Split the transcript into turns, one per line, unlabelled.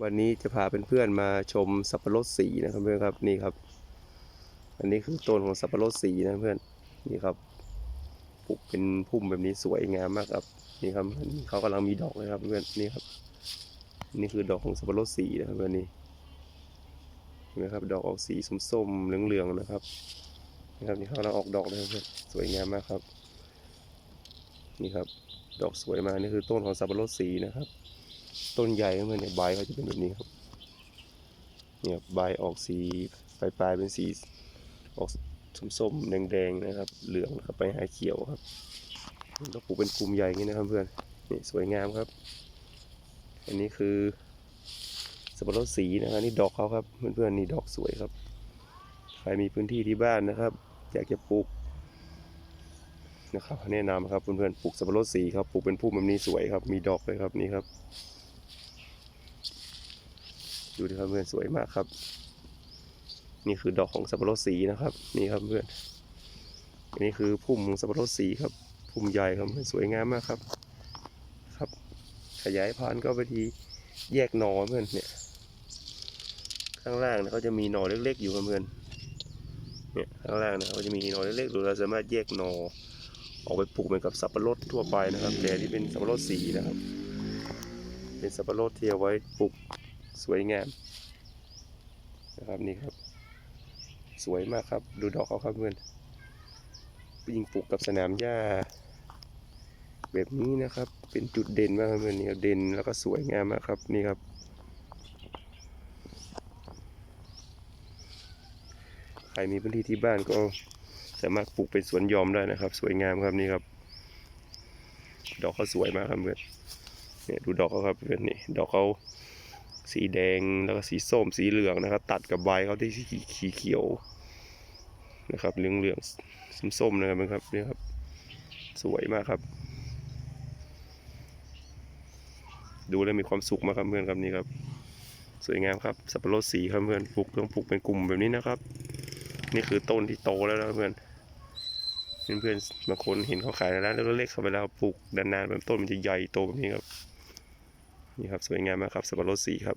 วันนี้จะพาเพื่อนๆมาชมสับปะรดสีนะครับเพื่อนครับนี่ครับ อันนี้คือต้นของสับปะรดสีนะเพื่อนนี่ครับปลูกเป็นพุ่มแบบนี้สวยงามมากครับนี่ครับเขากำลังมีดอกเลยครับเพื่อนนี่ครับนี่คือดอกของสับปะรดสีนะครับเพื่อนนี่เห็นไหมครับดอกออกสีส้มๆเหลืองๆนะครับนี่ครับนี่เขากำลังออกดอกเลยครับเพื่อนสวยงามมากครับ นี่ครับ ดอกสวยมากนี่คือต้นของสับปะรดสีนะครับ ต้นใหญ่ขึ้นมาเนี่ยใบเขาจะเป็นแบบนี้ครับ เนี่ยใบออกสีปลายปลายเป็นสีออกส้มๆแดงๆนะครับ เหลืองครับไปหาเขียวครับต้องปลูกเป็นกลุ่มใหญ่อย่างนี้นะครับเพื่อนนี่สวยงามครับ อันนี้คือสับปะรดสีนะครับนี่ดอกเขาครับเพื่อนๆนี่ดอกสวยครับ ใครมีพื้นที่ที่บ้านนะครับ อยากจะปลูกนะครับแนะนำครับเพื่อนๆปลูกสับปะรดสีครับปลูกเป็นพุ่มแบบนี้สวยครับ มีดอกเลยครับนี่ครับ ดูดิครับเพื่อนสวยมากครับ นี่คือดอกของสับปะรดสีนะครับ นี่ครับเพื่อนอันนี้คือพุ่มสับปะรดสีครับพุ่มใหญ่ครับเพื่อนสวยงามมากครับ ครับ ขยายพันธุ์ก็ไปทีแยกหนอเพื่อนเนี่ย ข้างล่างเนี่ยเขาจะมีหนอเล็ก ๆ อยู่ครับเพื่อนเนี่ยข้างล่างเนี่ยเขาจะมีหนอเล็กๆหรือเราสามารถแยกหนอออกไปปลูกเหมือนกับสับปะรดทั่วไปนะครับแต่อันนี่เป็นสับปะรดสีนะครับ เป็นสับปะรดที่เอาไว้ปลูก สวยงามนะครับนี่ครับ สวยมากครับ ดูดอกเขาครับเพื่อนยิงปลูกกับสนามหญ้า แบบนี้นะครับ เป็นจุดเด่นมากครับเพื่อนนี่เด่นแล้วก็สวยงามมากครับนี่ครับ ใครมีพื้นที่ที่บ้านก็สามารถปลูกเป็นสวนยอมได้นะครับ สวยงามครับนี่ครับ ดอกเขาสวยมากครับเพื่อนเนี่ยดูดอกเขาครับเพื่อนนี่ดอกเขา สีแดงแล้วก็สีส้มสีเหลืองนะครับ ตัดกับใบเขาที่สีเขียวนะครับเหลืองเหลืองส้มส้มๆนะครับนะครับนี่ครับ สวยมากครับ ดูแล้วมีความสุขมากครับเพื่อนครับนี่ครับ สวยงามครับสับปะรดสีครับเพื่อนปลูกต้องปลูกเป็นกลุ่มแบบนี้นะครับ นี่คือต้นที่โตแล้วนะเพื่อนเพื่อนๆบางคนเห็นเขาขายในร้านเล็กๆเขาไปแล้วปลูกนานๆแบบต้นมันจะใหญ่โตแบบนี้ครับ นี่ครับสวยงามมากครับสับปะรดสีครับ